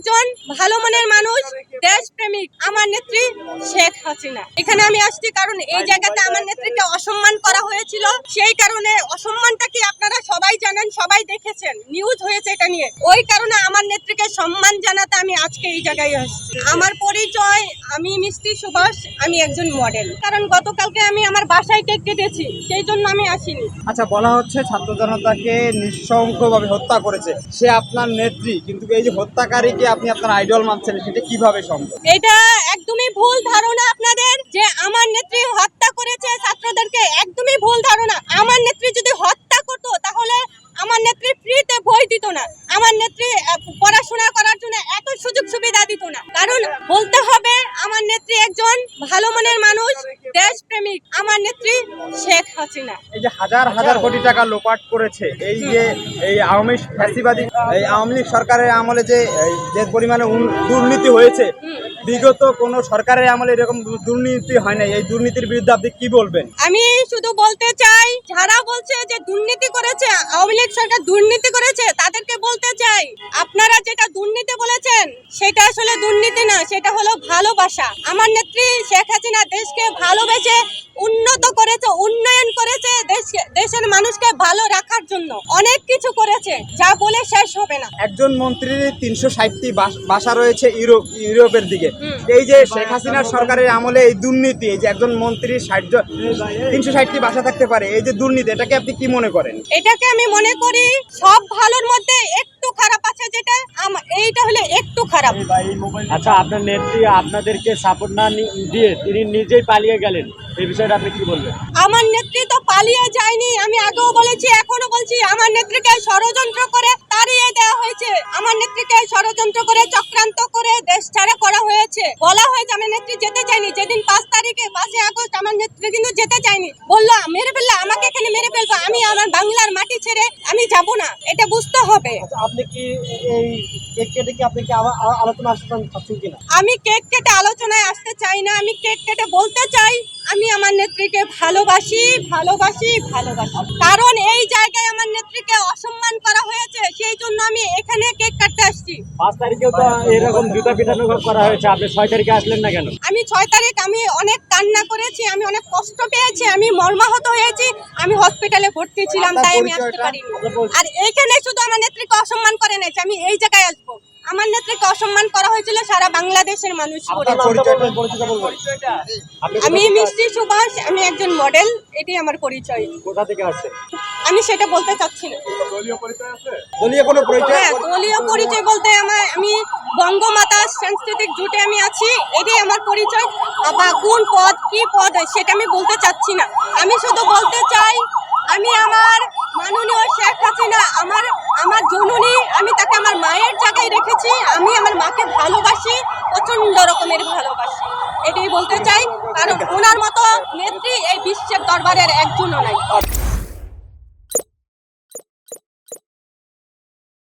একজন ভালো মনের মানুষ দেশপ্রেমিক আমার নেত্রী শেখ হাসিনা। এখানে আমি আসছি কারণ এই জায়গাতে আমার নেত্রীকে অসম্মান করা হয়েছিল। সেই কারণে অসম্মানটা কি আপনারা সবাই জানেন, সবাই দেখেছেন? নিউজ হয়েছে এটা নিয়ে। ওই কারণে আমার নেত্রীকে সম্মান জানাতে আমি আজকে এই জায়গায় আসছি। আমার পরিচয়, আমি মিষ্টি সুভাষ, আমি একজন মডেল কারণ গতকালকে আমি আমার বাসায় কেক কেটেছি, সেই জন্য আমি আসিনি। আচ্ছা বলা হচ্ছে ছাত্র জনতাকে নিঃসংখ্যভাবে হত্যা করেছে। সে আপনার নেত্রী, কিন্তু এই যে হত্যাকারীকে আপনি আপনার আইডল মানছেন, সেটা কীভাবে সম্ভব? এটা একদমই ভুল ধারণা আপনাদের যে আমার নেত্রী হত্যা করেছে ছাত্রদেরকে একদমই ভুল ধারণা আমার নেত্রী যদি হত্যা করতো তাহলে আমার নেত্রী ফ্রিতে বই দিত না আমার নেত্রী আহ, পড়াশোনা করার জন্য এত সুযোগ সুবিধা দিত না। কারণ বলতে হবে আমার নেত্রী একজন ভালো মনের মানুষ দেশপ্রেমিক। আমার নেত্রী শেখ হাসিনা। এই যে হাজার হাজার কোটি টাকা লোপাট করেছে এই যে এই আওয়ামী ফ্যাসিবাদী এই আওয়ামী লীগ সরকারের আমলে যে যে পরিমাণে দুর্নীতি হয়েছে বিগত কোনো সরকারের আমলে এরকম দুর্নীতি হয় নাই। এই দুর্নীতির বিরুদ্ধে আপনি কি বলবেন? আমি শুধু বলতে চাই, যারা বলছে যে দুর্নীতি করেছে, আওয়ামী লীগ সরকার দুর্নীতি করেছে, তাদেরকে বলতে চাই, আপনারা যেটা দুর্নীতি বলেছেন, সেটা আসলে দুর্নীতি না, সেটা হলো ভালোবাসা। আমার নেত্রী শেখ হাসিনা দেশকে ভালোবেসে উন্নত করেছে, উন্নয়ন করেছে দেশের মানুষকে ভালো রাখার জন্য। অনেক কিছু করেছে যা বলে শেষ হবে না। একজন মন্ত্রীর তিনশো ষাটটি বাসা রয়েছে ইউরোপ ইউরোপের দিকে। এই যে শেখ হাসিনার সরকারের আমলে এই দুর্নীতি এই যে একজন মন্ত্রীর ষাট তিনশো ষাটটি বাসা থাকতে পারে এই যে দুর্নীতি এটাকে আপনি কি মনে করেন? এটাকে আমি মনে করি সব ভালোর মধ্যে একটু খারাপ আছে যেটা এইটা হলে একটু খারাপ। আচ্ছা আপনার নেত্রী আপনাদেরকে সাপোর্ট না দিয়ে তিনি নিজেই পালিয়ে গেলেন এই বিষয়টা আপনি কি বলবেন? আমার নেত্রী পালিয়ে যায়নি। আমি আগেও বলেছি এখনও বলছি, আমার নেত্রীকে ষড়যন্ত্র করে তাড়িয়ে দেওয়া হয়েছে। আমার নেত্রীকে ষড়যন্ত্র করে চক্রান্ত করে দেশ ছাড়া করা হয়েছে। বলা হয়েছে আমার নেত্রী যেতে চাইনি যেদিন পাঁচ তারিখে, পাঁচই আগস্ট, আমার নেত্রী কিন্তু যেতে চাইনি বলল, মেরে ফেললে, আমাকে এখানে মেরে ফেলব আমি আমার বাংলার মাটি ছেড়ে আমি যাব না এটা বুঝতে হবে। আপনি কি এই কেক কেটে কি আপনি কি আলোচনা আসতে চাচ্ছেন কিনা? আমি কেক কেটে আলোচনায় আসতে চাই না আমি কেক কেটে বলতে চাই আমি আমার নেত্রীকে ভালোবাসি ভালোবাসি ভালোবাসি। কারণ এই জায়গায় আমার নেত্রীকে অসম্মান করা হয়েছে সেই জন্য আমি এখানে কেক পাঁচ তারিখেও তো এরকম জুতা পিটানো করা হয়েছে আপনি ছয় তারিখে আসলেন না কেন? আমি ছয় তারিখ আমি অনেক কান্না করেছি আমি অনেক কষ্ট পেয়েছি আমি মর্মাহত হয়েছি আমি হসপিটালে ভর্তি ছিলাম তাই আমি আসতে পারিনি। আর এইখানে শুধু আমার নেত্রীকে অসম্মান করে নিয়েছে আমি এই জায়গায় আসব। আমার নেত্রীকে অসম্মান করা হয়েছিল সারা বাংলাদেশের মানুষ আমি মিষ্টি সুভাষ আমি একজন মডেল এটি আমার পরিচয়। কোথা থেকে আসছেন? আমি সেটা বলতে চাচ্ছি না। দলীয় পরিচয় হ্যাঁ দলীয় পরিচয় বলতে আমার আমি বঙ্গমাতা সাংস্কৃতিক জোটে আমি আছি এটাই আমার পরিচয়। বা কোন পদ কি পদ সেটা আমি বলতে চাচ্ছি না। আমি শুধু বলতে চাই আমি আমার মাননীয় শেখ হাসিনা, আমার আমার জননী, আমি তাকে আমার মায়ের জায়গায় রেখেছি, আমি আমার মাকে ভালোবাসি, প্রচণ্ড রকমের ভালোবাসি। এটাই বলতে চাই, কারণ ওনার মতো নেত্রী এই বিশ্বের দরবারের একজনও নাই।